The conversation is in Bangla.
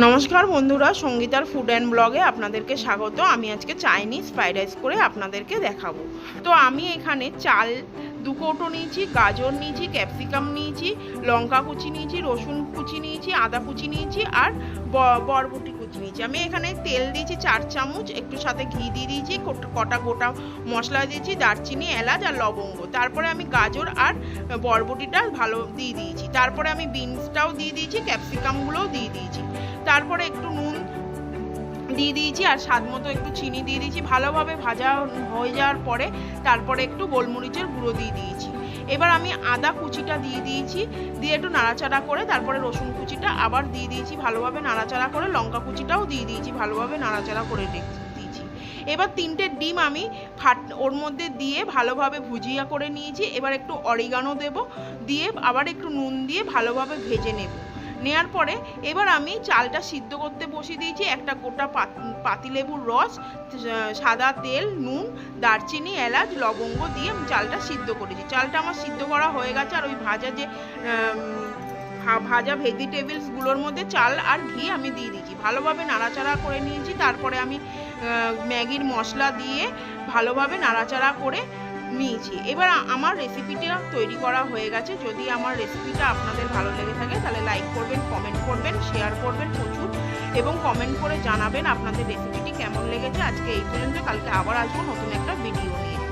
নমস্কার বন্ধুরা, সঙ্গীতার ফুড অ্যান্ড ব্লগে আপনাদেরকে স্বাগত। আমি আজকে চাইনিজ ফ্রাইড রাইস করে আপনাদেরকে দেখাবো। তো আমি এখানে চাল দু কৌটো নিয়েছি, গাজর নিয়েছি ক্যাপসিকাম নিয়েছি, লঙ্কা কুচি নিয়েছি, রসুন কুচি নিয়েছি, আদা কুচি নিয়েছি আর বরবটি কুচি নিয়েছি। আমি এখানে তেল দিয়েছি চার চামচ, একটু সাথে ঘি দিয়ে দিয়েছি কটা গোটা মশলা দিয়েছি, দারচিনি, এলাচ আর লবঙ্গ। তারপরে আমি গাজর আর বরবটিটা ভালো দিয়ে দিয়েছি। তারপরে আমি বিনসটাও দিয়ে দিয়েছি ক্যাপসিকামগুলোও দিয়ে দিয়েছি। তারপরে একটু নুন দিয়ে দিয়েছি আর স্বাদ মতো একটু চিনি দিয়ে দিয়েছি। ভালোভাবে ভাজা হয়ে যাওয়ার পরে তারপরে একটু গোলমরিচের গুঁড়ো দিয়ে দিয়েছি। এবার আমি আদা কুচিটা দিয়ে দিয়েছি, দিয়ে একটু নাড়াচাড়া করে তারপরে রসুন কুচিটা আবার দিয়ে দিয়েছি ভালোভাবে নাড়াচাড়া করে, লঙ্কা কুচিটাও দিয়ে দিয়েছি ভালোভাবে নাড়াচাড়া করে দিয়েছি। এবার তিনটে ডিম আমি ফাট, ওর মধ্যে দিয়ে ভালোভাবে ভুজিয়া করে নিয়েছি। এবার একটু অরিগানো দেব, দিয়ে আবার একটু নুন দিয়ে ভালোভাবে ভেজে নেব। নেয়ার পরে এবার আমি চালটা সিদ্ধ করতে বসিয়ে দিয়েছি একটা গোটা পাত- পাতিলেবুর রস সাদা তেল, নুন, দারচিনি, এলাচ, লবঙ্গ দিয়ে আমি চালটা সিদ্ধ করেছি। চালটা আমার সিদ্ধ করা হয়ে গেছে আর ওই ভাজা যে ভাজা ভেজিটেবলসগুলোর মধ্যে চাল আর ঘি আমি দিয়ে দিয়েছি। ভালোভাবে নাড়াচাড়া করে নিয়েছি, তারপরে আমি ম্যাগির মশলা দিয়ে ভালোভাবে নাড়াচাড়া করে নিয়েছি। এবার আমার রেসিপিটা তৈরি করা হয়ে গেছে। যদি আমার রেসিপিটা আপনাদের ভালো লেগে থাকে, তাহলে লাইক করবেন কমেন্ট করবেন শেয়ার করবেন প্রচুর। এবং কমেন্ট করে জানাবেন আপনাদের রেসিপিটি কেমন লেগেছে। আজকে এই পর্যন্ত, কালকে আবার আসব নতুন একটা ভিডিও